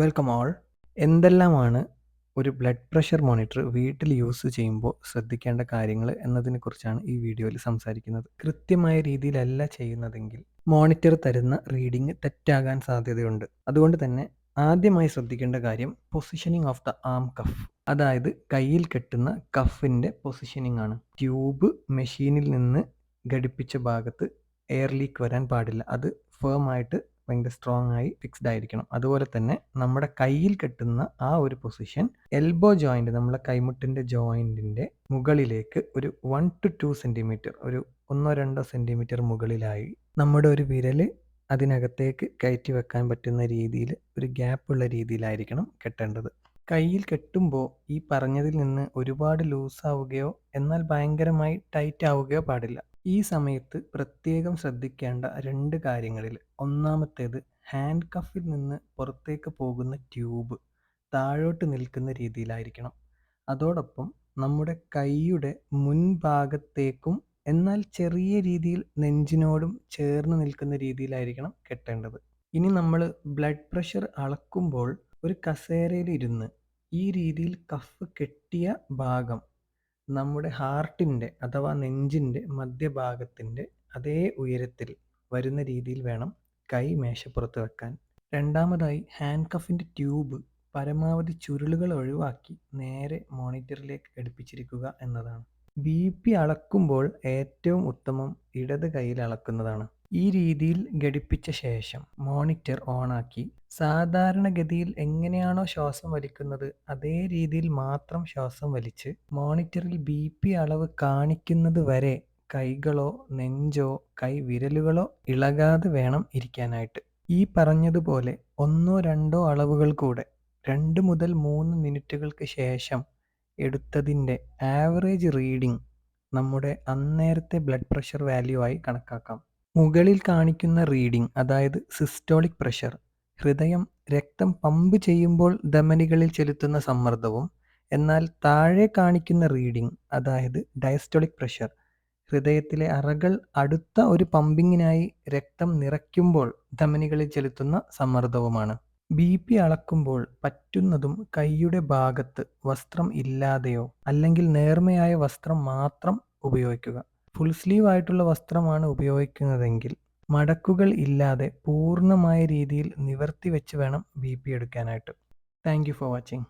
Welcome all എന്തെല്ലാമാണ് ഒരു blood pressure monitor വീട്ടിൽ യൂസ് ചെയ്യുമ്പോൾ ശ്രദ്ധിക്കേണ്ട കാര്യങ്ങൾ എന്നതിനെക്കുറിച്ചാണ് ഈ വീഡിയോയിൽ സംസാരിക്കുന്നത്. കൃത്യമായ രീതിയിലല്ല ചെയ്യുന്നതെങ്കിൽ മോണിറ്റർ തരുന്ന റീഡിംഗ് തെറ്റാകാൻ സാധ്യതയുണ്ട്. അതുകൊണ്ട് തന്നെ ആദ്യമായി ശ്രദ്ധിക്കേണ്ട കാര്യം positioning of the arm cuff അതായത് കയ്യിൽ കെട്ടുന്ന കഫിന്റെ പൊസിഷനിങ് ആണ്. ട്യൂബ് മെഷീനിൽ നിന്ന് ഘടിപ്പിച്ച ഭാഗത്ത് എയർ ലീക്ക് വരാൻ പാടില്ല. അത് ഫേം ആയിട്ട് ഭയങ്കര സ്ട്രോങ് ആയി ഫിക്സ്ഡ് ആയിരിക്കണം. അതുപോലെ തന്നെ നമ്മുടെ കയ്യിൽ കെട്ടുന്ന ആ ഒരു പൊസിഷൻ എൽബോ ജോയിന്റ് നമ്മുടെ കൈമുട്ടിന്റെ ജോയിന്റിന്റെ മുകളിലേക്ക് ഒരു വൺ ടു ടു സെന്റിമീറ്റർ ഒരു ഒന്നോ രണ്ടോ സെന്റിമീറ്റർ മുകളിലായി നമ്മുടെ ഒരു വിരൽ അതിനകത്തേക്ക് കയറ്റി വെക്കാൻ പറ്റുന്ന രീതിയിൽ ഒരു ഗ്യാപ്പ് ഉള്ള രീതിയിലായിരിക്കണം കെട്ടേണ്ടത്. കയ്യിൽ കെട്ടുമ്പോൾ ഈ പറഞ്ഞതിൽ നിന്ന് ഒരുപാട് ലൂസ് ആവുകയോ എന്നാൽ ഭയങ്കരമായി ടൈറ്റ് ആവുകയോ പാടില്ല. ഈ സമയത്ത് പ്രത്യേകം ശ്രദ്ധിക്കേണ്ട രണ്ട് കാര്യങ്ങളിൽ. ഒന്നാമത്തേത് ഹാൻഡ് കഫിൽ നിന്ന് പുറത്തേക്ക് പോകുന്ന ട്യൂബ് താഴോട്ട് നിൽക്കുന്ന രീതിയിലായിരിക്കണം. അതോടൊപ്പം നമ്മുടെ കൈയുടെ മുൻഭാഗത്തേക്കും എന്നാൽ ചെറിയ രീതിയിൽ നെഞ്ചിനോടും ചേർന്ന് നിൽക്കുന്ന രീതിയിലായിരിക്കണം കെട്ടേണ്ടത്. ഇനി നമ്മൾ ബ്ലഡ് പ്രഷർ അളക്കുമ്പോൾ ഒരു കസേരയിൽ ഇരുന്ന് ഈ രീതിയിൽ കഫ് കെട്ടിയ ഭാഗം നമ്മുടെ ഹാർട്ടിന്റെ അഥവാ നെഞ്ചിന്റെ മധ്യഭാഗത്തിന്റെ അതേ ഉയരത്തിൽ വരുന്ന രീതിയിൽ വേണം കൈ മേശപ്പുറത്ത് വെക്കാൻ. രണ്ടാമതായി ഹാൻഡ് കഫിന്റെ ട്യൂബ് പരമാവധി ചുരുളുകൾ ഒഴിവാക്കി നേരെ മോണിറ്ററിലേക്ക് ഘടിപ്പിച്ചിരിക്കുക എന്നതാണ്. ബി പി അളക്കുമ്പോൾ ഏറ്റവും ഉത്തമം ഇടത് കൈയിൽ അളക്കുന്നതാണ്. ഈ രീതിയിൽ ഘടിപ്പിച്ച ശേഷം മോണിറ്റർ ഓണാക്കി സാധാരണഗതിയിൽ എങ്ങനെയാണോ ശ്വാസം വലിക്കുന്നത് അതേ രീതിയിൽ മാത്രം ശ്വാസം വലിച്ച് മോണിറ്ററിൽ ബി പി അളവ് കാണിക്കുന്നത് വരെ കൈകളോ നെഞ്ചോ കൈ വിരലുകളോ ഇളകാതെ വേണം ഇരിക്കാനായിട്ട്. ഈ പറഞ്ഞതുപോലെ ഒന്നോ രണ്ടോ അളവുകൾ കൂടെ രണ്ട് മുതൽ മൂന്ന് മിനിറ്റുകൾക്ക് ശേഷം എടുത്തതിന്റെ ആവറേജ് റീഡിംഗ് നമ്മുടെ അന്നേരത്തെ ബ്ലഡ് പ്രഷർ വാല്യൂ ആയി കണക്കാക്കാം. മുകളിൽ കാണിക്കുന്ന റീഡിംഗ് അതായത് സിസ്റ്റോളിക് പ്രഷർ ഹൃദയം രക്തം പമ്പ് ചെയ്യുമ്പോൾ ധമനികളിൽ ചെലുത്തുന്ന സമ്മർദ്ദവും എന്നാൽ താഴെ കാണിക്കുന്ന റീഡിംഗ് അതായത് ഡയസ്റ്റോളിക് പ്രഷർ ഹൃദയത്തിലെ അറകൾ അടുത്ത ഒരു പമ്പിങ്ങിനായി രക്തം നിറയ്ക്കുമ്പോൾ ധമനികളിൽ ചെലുത്തുന്ന സമ്മർദ്ദവുമാണ്. ബി പി അളക്കുമ്പോൾ പറ്റുന്നതും കൈയുടെ ഭാഗത്ത് വസ്ത്രം ഇല്ലാതെയോ അല്ലെങ്കിൽ നേർമയായ വസ്ത്രം മാത്രം ഉപയോഗിക്കുക. ഫുൾ സ്ലീവ് ആയിട്ടുള്ള വസ്ത്രമാണ് ഉപയോഗിക്കുന്നതെങ്കിൽ മടക്കുകൾ ഇല്ലാതെ പൂർണമായ രീതിയിൽ നിവർത്തി വെച്ച് വേണം ബി പി എടുക്കാനായിട്ട്. Thank you for watching.